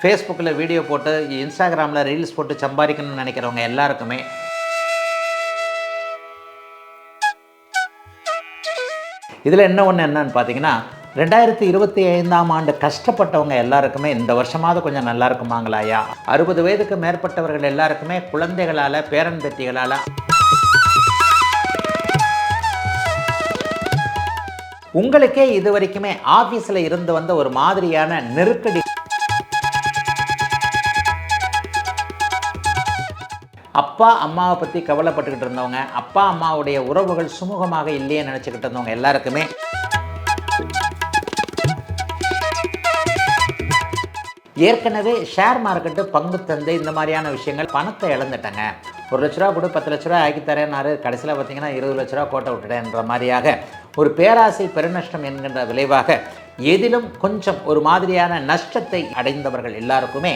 ஃபேஸ்புக்கில் வீடியோ போட்டு இன்ஸ்டாகிராமில் ரீல்ஸ் போட்டு சம்பாதிக்கணும்னு நினைக்கிறவங்க எல்லாருக்குமே. இதில் என்ன ஒன்று என்னன்னு பார்த்தீங்கன்னா ரெண்டாயிரத்தி இருபத்தி ஐந்தாம் ஆண்டு கஷ்டப்பட்டவங்க எல்லாருக்குமே இந்த வருஷமாவது கொஞ்சம் நல்லா இருக்குமாங்களாயா அறுபது வயதுக்கு மேற்பட்டவர்கள் எல்லாருக்குமே குழந்தைகளால் பேரன் பேத்திகளால் உங்களுக்கே இது வரைக்குமே ஆஃபீஸில் இருந்து வந்த ஒரு மாதிரியான நெருக்கடி அப்பா அம்மாவை பற்றி கவலைப்பட்டுக்கிட்டு இருந்தவங்க அப்பா அம்மாவுடைய உறவுகள் சுமூகமாக இல்லையே நினச்சிக்கிட்டு இருந்தவங்க எல்லாருக்குமே. ஏற்கனவே ஷேர் மார்க்கெட்டு பங்கு தந்தை இந்த மாதிரியான விஷயங்கள் பணத்தை இழந்துட்டாங்க. ஒரு லட்ச ரூபா கூட பத்து லட்ச ரூபா ஆக்கி தரேன்னாரு. கடைசியில் பார்த்தீங்கன்னா இருபது லட்ச ரூபா கோட்டை விட்டுட்டேன்ற மாதிரியாக ஒரு பேராசை பெருநஷ்டம் என்கின்ற விளைவாக எதிலும் கொஞ்சம் ஒரு மாதிரியான நஷ்டத்தை அடைந்தவர்கள் எல்லாருக்குமே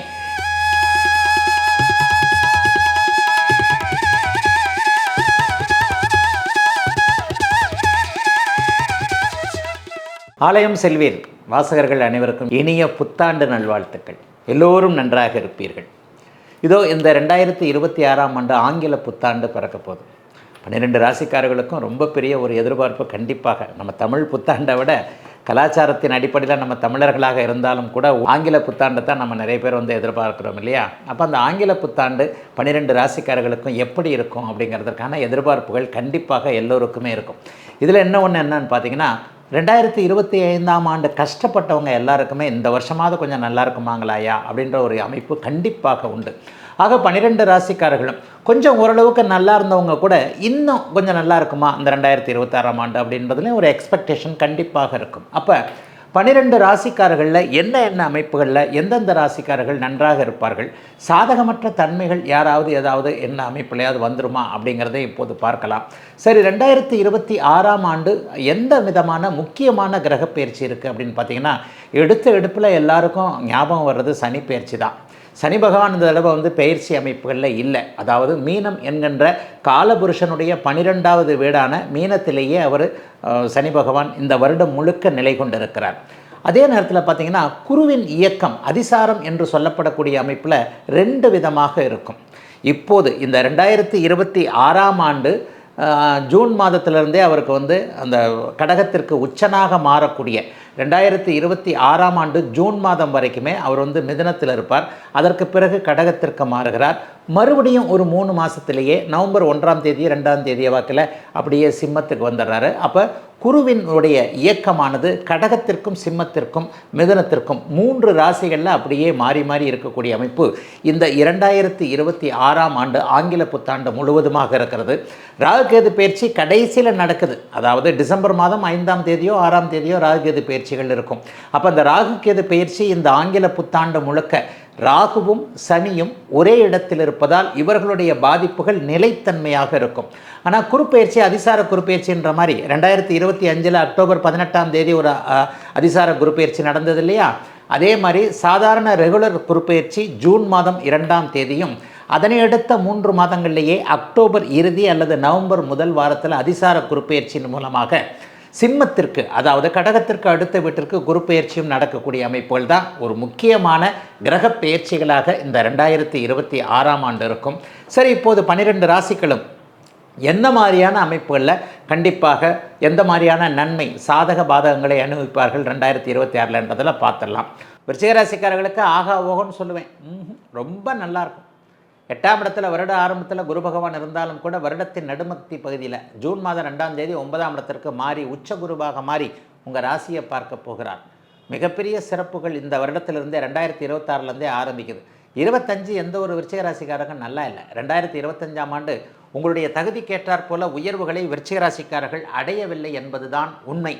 ஆலயம் செல்வீர் வாசகர்கள் அனைவருக்கும் இனிய புத்தாண்டு நல்வாழ்த்துக்கள். எல்லோரும் நன்றாக இருப்பீர்கள். இதோ இந்த ரெண்டாயிரத்தி இருபத்தி ஆறாம் ஆண்டு ஆங்கில புத்தாண்டு பிறக்க போகுது. பன்னிரெண்டு ராசிக்காரர்களுக்கும் ரொம்ப பெரிய ஒரு எதிர்பார்ப்பு கண்டிப்பாக. நம்ம தமிழ் புத்தாண்டை விட கலாச்சாரத்தின் அடிப்படையில் நம்ம தமிழர்களாக இருந்தாலும் கூட ஆங்கில புத்தாண்டை தான் நம்ம நிறைய பேர் வந்து எதிர்பார்க்குறோம் இல்லையா? அப்போ அந்த ஆங்கில புத்தாண்டு பன்னிரெண்டு ராசிக்காரர்களுக்கும் எப்படி இருக்கும் அப்படிங்கிறதுக்கான எதிர்பார்ப்புகள் கண்டிப்பாக எல்லோருக்குமே இருக்கும். இதில் என்ன ஒன்று என்னன்னு பார்த்தீங்கன்னா ரெண்டாயிரத்தி இருபத்தி ஐந்தாம் ஆண்டு கஷ்டப்பட்டவங்க எல்லாருக்குமே இந்த வருஷமாவது கொஞ்சம் நல்லா இருக்குமாங்களாயா அப்படின்ற ஒரு அமைப்பு கண்டிப்பாக உண்டு. ஆக பன்னிரெண்டு ராசிக்காரர்களும் கொஞ்சம் ஓரளவுக்கு நல்லா இருந்தவங்க கூட இன்னும் கொஞ்சம் நல்லா இருக்குமா இந்த ரெண்டாயிரத்தி இருபத்தாறாம் ஆண்டு அப்படின்றதுலேயும் ஒரு எக்ஸ்பெக்டேஷன் கண்டிப்பாக இருக்கும். அப்போ பன்னிரெண்டு ராசிக்காரர்களில் என்ன என்ன அமைப்புகளில் எந்தெந்த ராசிக்காரர்கள் நன்றாக இருப்பார்கள்? சாதகமற்ற தன்மைகள் யாராவது ஏதாவது என்ன அமைப்புலையாவது வந்துருமா அப்படிங்கிறதை இப்போது பார்க்கலாம். சரி ரெண்டாயிரத்தி இருபத்தி ஆறாம் ஆண்டு எந்த விதமான முக்கியமான கிரக பயிற்சி இருக்குது அப்படின்னு பார்த்தீங்கன்னா எடுத்த எடுப்பில் எல்லாருக்கும் ஞாபகம் வர்றது சனி பயிற்சி தான். சனி பகவான் இந்த தடவை வந்து பயிற்சி அமைப்புகளில் இல்லை. அதாவது மீனம் என்கின்ற காலபுருஷனுடைய பனிரெண்டாவது வீடான மீனத்திலேயே அவர் சனி பகவான் இந்த வருடம் முழுக்க நிலை கொண்டிருக்கிறார். அதே நேரத்தில் பார்த்தீங்கன்னா குருவின் இயக்கம் அதிசாரம் என்று சொல்லப்படக்கூடிய அமைப்பில் ரெண்டு விதமாக இருக்கும். இப்போது இந்த ரெண்டாயிரத்தி இருபத்தி ஆறாம் ஆண்டு ஜூன் மாதத்திலிருந்தே அவருக்கு வந்து அந்த கடகத்திற்கு உச்சனாக மாறக்கூடிய ரெண்டாயிரத்தி இருபத்தி ஆறாம் ஆண்டு ஜூன் மாதம் வரைக்குமே அவர் வந்து மிதனத்தில் இருப்பார். அதற்கு பிறகு கடகத்திற்கு மாறுகிறார். மறுபடியும் ஒரு மூணு மாதத்திலேயே நவம்பர் ஒன்றாம் தேதி ரெண்டாம் தேதி வாக்கில் அப்படியே சிம்மத்துக்கு வந்துடுறாரு. அப்போ குருவினுடைய இயக்கமானது கடகத்திற்கும் சிம்மத்திற்கும் மிதுனத்திற்கும் மூன்று ராசிகளில் அப்படியே மாறி மாறி இருக்கக்கூடிய அமைப்பு. இந்த இரண்டாயிரத்தி இருபத்தி ஆறாம் ஆண்டு ஆங்கில புத்தாண்டு முழுவதுமாக இருக்கிறது. ராகுகேது பயிற்சி கடைசியில் நடக்குது. அதாவது டிசம்பர் மாதம் ஐந்தாம் தேதியோ ஆறாம் தேதியோ ராகுகேது பயிற்சிகள் இருக்கும். அப்போ அந்த ராகுகேது பயிற்சி இந்த ஆங்கில புத்தாண்டு முழுக்க ராகுவும் சனியும் ஒரே இடத்தில் இருப்பதால் இவர்களுடைய பாதிப்புகள் நிலைத்தன்மையாக இருக்கும். ஆனால் குறுப்பெயர்ச்சி அதிசார குறுப்பெயர்ச்சின்ற மாதிரி ரெண்டாயிரத்தி இருபத்தி அஞ்சில் அக்டோபர் பதினெட்டாம் தேதி ஒரு அதிசார குறுப்பெயர்ச்சி நடந்தது இல்லையா? அதே மாதிரி சாதாரண ரெகுலர் குறுப்பெயர்ச்சி ஜூன் மாதம் இரண்டாம் தேதியும் அதனை அடுத்த மூன்று மாதங்களிலேயே அக்டோபர் இறுதி அல்லது நவம்பர் முதல் வாரத்தில் அதிசார குறுப்பெயர்ச்சியின் மூலமாக சிம்மத்திற்கு அதாவது கடகத்திற்கு அடுத்த வீட்டிற்கு குரு பெயர்ச்சியும் நடக்கக்கூடிய அமைப்புகள் தான் ஒரு முக்கியமான கிரக பெயர்ச்சிகளாக இந்த ரெண்டாயிரத்தி இருபத்தி ஆறாம் ஆண்டு இருக்கும். சரி இப்போது பன்னிரெண்டு ராசிகளும் எந்த மாதிரியான அமைப்புகளில் கண்டிப்பாக எந்த மாதிரியான நன்மை சாதக பாதகங்களை அனுபவிப்பார்கள் ரெண்டாயிரத்தி இருபத்தி ஆறில்ன்றதில் பார்த்துடலாம். விருச்சிகராசிக்காரர்களுக்கு ஆகா ஓகோன்னு சொல்லுவேன். ரொம்ப நல்லாயிருக்கும் எட்டாம் இடத்துல வருட ஆரம்பத்தில் குரு பகவான் இருந்தாலும் கூட வருடத்தின் நடுமக்தி பகுதியில் ஜூன் மாதம் ரெண்டாம் தேதி ஒன்பதாம் இடத்திற்கு மாறி உச்ச குருவாக மாறி உங்கள் ராசியை பார்க்க போகிறார். மிகப்பெரிய சிறப்புகள் இந்த வருடத்திலிருந்தே ரெண்டாயிரத்தி இருபத்தாறுலேருந்தே ஆரம்பிக்குது. இருபத்தஞ்சு எந்த ஒரு விருச்சிக ராசிக்காரங்க நல்லா இல்லை. ரெண்டாயிரத்தி இருபத்தஞ்சாம் ஆண்டு உங்களுடைய தகுதிக்கேற்றாற் போல உயர்வுகளை விருச்சிக ராசிக்காரர்கள் அடையவில்லை என்பதுதான் உண்மை.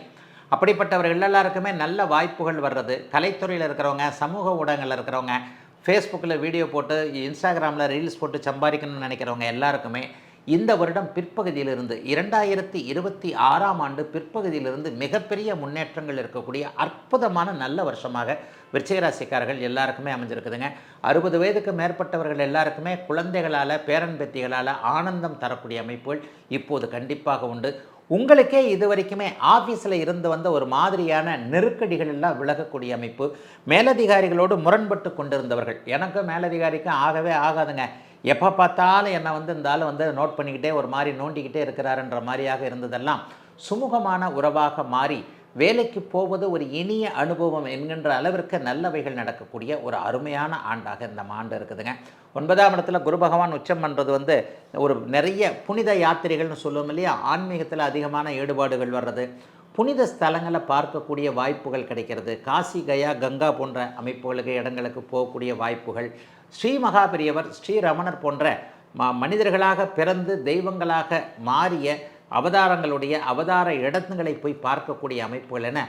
அப்படிப்பட்டவர்கள் எல்லாருக்குமே நல்ல வாய்ப்புகள் வர்றது. கலைத்துறையில் இருக்கிறவங்க சமூக ஊடகங்களில் இருக்கிறவங்க ஃபேஸ்புக்கில் வீடியோ போட்டு இன்ஸ்டாகிராமில் ரீல்ஸ் போட்டு சம்பாதிக்கணும்னு நினைக்கிறவங்க எல்லாருக்குமே இந்த வருடம் பிற்பகுதியிலிருந்து இரண்டாயிரத்தி இருபத்தி ஆறாம் ஆண்டு பிற்பகுதியிலிருந்து மிகப்பெரிய முன்னேற்றங்கள் இருக்கக்கூடிய அற்புதமான நல்ல வருஷமாக விருச்சிகராசிக்காரர்கள் எல்லாருக்குமே அமைஞ்சிருக்குதுங்க. அறுபது வயதுக்கு மேற்பட்டவர்கள் எல்லாருக்குமே குழந்தைகளால் பேரன்பத்திகளால் ஆனந்தம் தரக்கூடிய அமைப்புகள் இப்போது கண்டிப்பாக உண்டு. உங்களுக்கே இது வரைக்குமே ஆஃபீஸில் இருந்து வந்த ஒரு மாதிரியான நெருக்கடிகள் எல்லாம் விலகக்கூடிய அமைப்பு. மேலதிகாரிகளோடு முரண்பட்டு கொண்டிருந்தவர்கள். எனக்கும் மேலதிகாரிக்கும் ஆகவே ஆகாதுங்க. எப்போ பார்த்தாலும் என்னை வந்து இந்த ஆள் வந்து நோட் பண்ணிக்கிட்டே ஒரு மாதிரி நோண்டிக்கிட்டே இருக்கிறாருன்ற மாதிரியாக இருந்ததெல்லாம் சுமூகமான உறவாக மாறி வேலைக்கு போவது ஒரு இனிய அனுபவம் என்கின்ற அளவிற்கு நல்லவைகள் நடக்கக்கூடிய ஒரு அருமையான ஆண்டாக இந்த ஆண்டு இருக்குதுங்க. ஒன்பதாம் இடத்துல குரு பகவான் உச்சம் பண்ணுறது வந்து ஒரு நிறைய புனித யாத்திரைகள்னு சொல்லுவோம் இல்லையா? ஆன்மீகத்தில் அதிகமான ஈடுபாடுகள் வர்றது புனித ஸ்தலங்களை பார்க்கக்கூடிய வாய்ப்புகள் கிடைக்கிறது காசி கயா கங்கா போன்ற அமைப்புகளுக்கு இடங்களுக்கு போகக்கூடிய வாய்ப்புகள் ஸ்ரீ மகாபெரியவர் ஸ்ரீரமணர் போன்ற ம மனிதர்களாக பிறந்து தெய்வங்களாக மாறிய அவதாரங்களுடைய அவதார இடத்துங்களை போய் பார்க்கக்கூடிய அமைப்புகள் என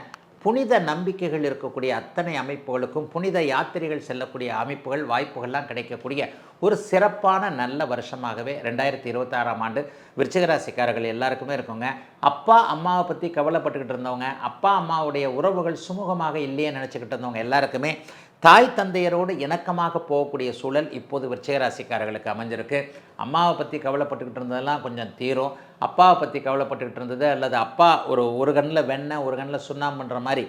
புனித நம்பிக்கைகள் இருக்கக்கூடிய அத்தனை அமைப்புகளுக்கும் புனித யாத்திரைகள் செல்லக்கூடிய அமைப்புகள் வாய்ப்புகள்லாம் கிடைக்கக்கூடிய ஒரு சிறப்பான நல்ல வருஷமாகவே ரெண்டாயிரத்தி இருபத்தாறாம் ஆண்டு விருச்சிகராசிக்காரர்கள் எல்லாருக்குமே இருக்குங்க. அப்பா அம்மாவை பற்றி கவலைப்பட்டுக்கிட்டு இருந்தவங்க அப்பா அம்மாவுடைய உறவுகள் சுமூகமாக இல்லையே நினச்சிக்கிட்டு இருந்தவங்க எல்லாருக்குமே தாய் தந்தையரோடு இணக்கமாக போகக்கூடிய சூழல் இப்போது விருச்சிகராசிக்காரர்களுக்கு அமைஞ்சிருக்கு. அம்மாவை பற்றி கவலைப்பட்டுக்கிட்டு இருந்ததெல்லாம் கொஞ்சம் தீரும். அப்பாவை பற்றி கவலைப்பட்டுக்கிட்டு இருந்தது அல்லது அப்பா ஒரு ஒரு கண்ணில் வெண்ணெய் ஒரு கண்ணில் சுண்ணாம்புன்ற மாதிரி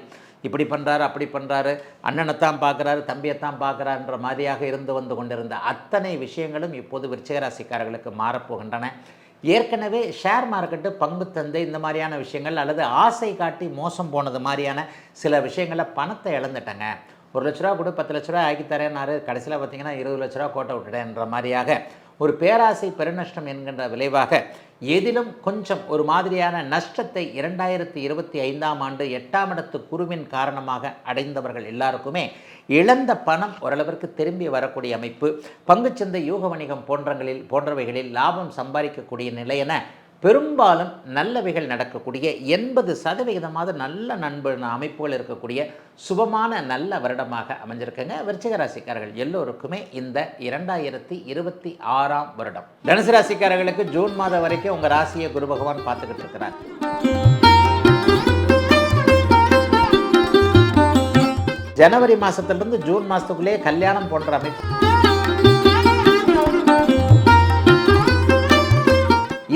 இப்படி பண்ணுறாரு அப்படி பண்ணுறாரு அண்ணனைத்தான் பார்க்குறாரு தம்பியைத்தான் பார்க்குறாருன்ற மாதிரியாக இருந்து வந்து கொண்டிருந்த அத்தனை விஷயங்களும் இப்போது விருச்சிகராசிக்காரர்களுக்கு மாறப்போகின்றன. ஏற்கனவே ஷேர் மார்க்கெட்டு பங்கு தந்தை இந்த மாதிரியான விஷயங்கள் அல்லது ஆசை காட்டி மோசம் போனது மாதிரியான சில விஷயங்களை பணத்தை இழந்துட்டேங்க. ஒரு லட்ச ரூபா கூட பத்து லட்ச ரூபா ஆக்கி தரேன்னாரு கடைசியில் பார்த்தீங்கன்னா இருபது லட்ச ரூபா கோட்டை விட்டுட்டேன்ற மாதிரியாக ஒரு பேராசை பெருநஷ்டம் என்கின்ற விளைவாக எதிலும் கொஞ்சம் ஒரு மாதிரியான நஷ்டத்தை இரண்டாயிரத்தி இருபத்தி ஐந்தாம் ஆண்டு எட்டாம் இடத்து குருவின் காரணமாக அடைந்தவர்கள் எல்லாருக்குமே இழந்த பணம் ஓரளவிற்கு திரும்பி வரக்கூடிய அமைப்பு பங்குச்சந்தை யூக வணிகம் போன்றங்களில் போன்றவைகளில் லாபம் சம்பாதிக்கக்கூடிய நிலை என பெரும்பாலும் நல்லவைகள் நடக்கக்கூடிய எண்பது சதவிகிதமாவது நல்ல நண்பு அமைப்புகள் இருக்கக்கூடிய சுபமான நல்ல வருடமாக அமைஞ்சிருக்குங்க. விருச்சிகராசிக்காரர்கள் எல்லோருக்குமே இந்த இரண்டாயிரத்தி இருபத்தி ஆறாம் வருடம். தனுசு ராசிக்காரர்களுக்கு ஜூன் மாதம் வரைக்கும் உங்கள் ராசியை குரு பகவான் பார்த்துக்கிட்டு இருக்கிறார். ஜனவரி மாதத்துலேருந்து ஜூன் மாதத்துக்குள்ளேயே கல்யாணம் போன்ற அமைப்பு.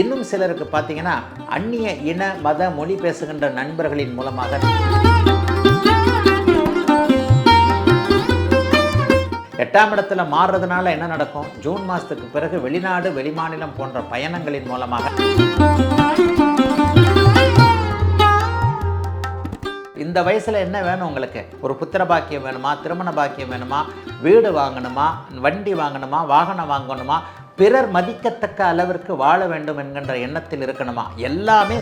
இன்னும் சிலருக்கு பார்த்தீங்கன்னா அந்நிய இன மத மொழி பேசுகின்ற நண்பர்களின் மூலமாக. எட்டாம் இடத்துல மாறுறதுனால என்ன நடக்கும்? ஜூன் மாதத்துக்கு பிறகு வெளிநாடு வெளிமாநிலம் போன்ற பயணங்களின் மூலமாக. இந்த வயசில் என்ன வேணும் உங்களுக்கு? ஒரு புத்திர பாக்கியம் வேணுமா? திருமண பாக்கியம் வேணுமா? வீடு வாங்கணுமா? வண்டி வாங்கணுமா? வாகனம் வாங்கணுமா? பிறர் மதிக்கத்தக்க அளவிற்கு வாழ வேண்டும் என்கின்ற எண்ணத்தில் இருக்கணுமா? எல்லாமே